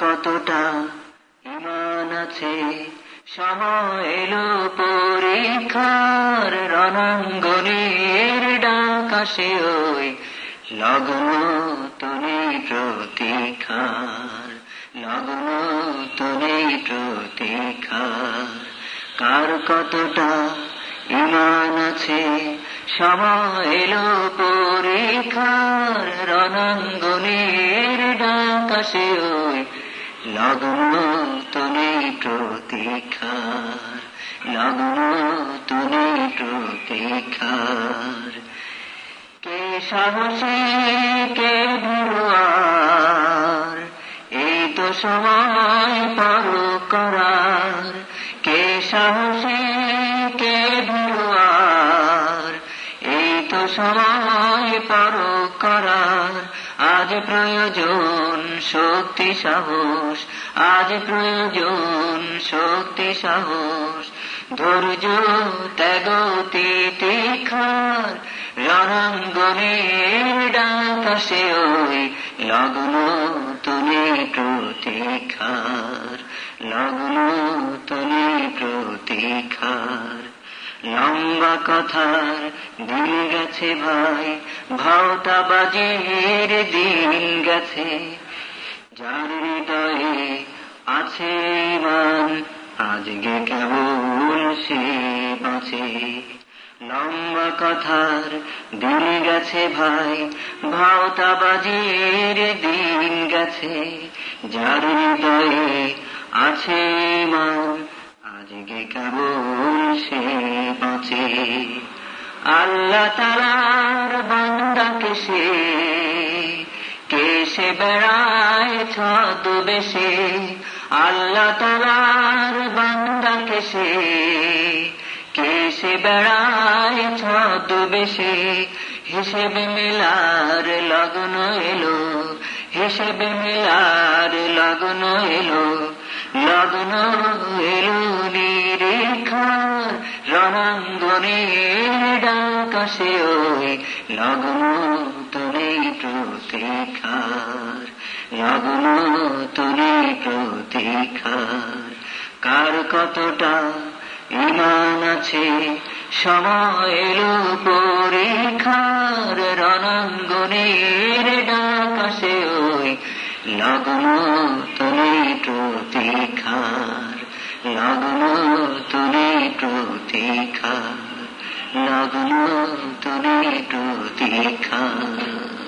কতটা ইমান আছে? সময় এলো পরীক্ষার রণাঙ্গনের ডাক আসে ওই লগ্ন তুমি প্রতীক্ষার লগ্ন তুমি প্রতীক্ষার। কার কতটা ইমান আছে? সময় এলো পরীক্ষার রণাঙ্গনের ডাক আসে ওই লগ্ন তুমি প্রতীক্ষার লগ্ন তুমি প্রতীক্ষার কে সাহসী কে ভুয়ার এই তো সময় পর করার কে সাহসী কে ভুয়ার এই তো সময় পর করার। আজ প্রয়োজন শক্তি সাহস, আজ প্রয়োজন শক্তি সাহস। ধৈর্য, ত্যাগ তিতিক্ষার রণাঙ্গনের ডাক আসে ওই লগ্ন তুলে প্রতীক্ষার, লগ্ন তুমি প্রতীক্ষার। লম্বা কথার দিন গেছে ভাই, ভাওতা বাজির দিন গেছে। যার হৃদয়ে আছে মান আজকে কেবল সে বাঁচে। লম্বা কথার দিন গেছে ভাই, ভাওতা বাজির দিন গেছে। যার হৃদয়ে আছে মান আজকে কেবল সে বাঁচে। আল্লাহ তালার বান্দাকে সে, কে সে বেড়ায় ছদ বেশে? আল্লাহ তালার বান্দাকে সে, কে সে বেড়ায় ছদ বেশে? হিসেবে মেলার লগ্ন এলো, হিসেবে মেলার লগ্ন এলো লগ্ন এলো নিরেখার রণাঙ্গনে। ডাকাশে ওই লগ্ন তুমি প্রতীক্ষার লগ্ন তুমি প্রতীক্ষার। কার কতটা ইমান আছে, সময় এলো পরীক্ষার, রণাঙ্গনের ডাকাশে ওই লগ্ন তুমি প্রতীক্ষার লগ্ন তুমি প্রতীক্ষার। লগ্ন তুমি প্রতীক্ষার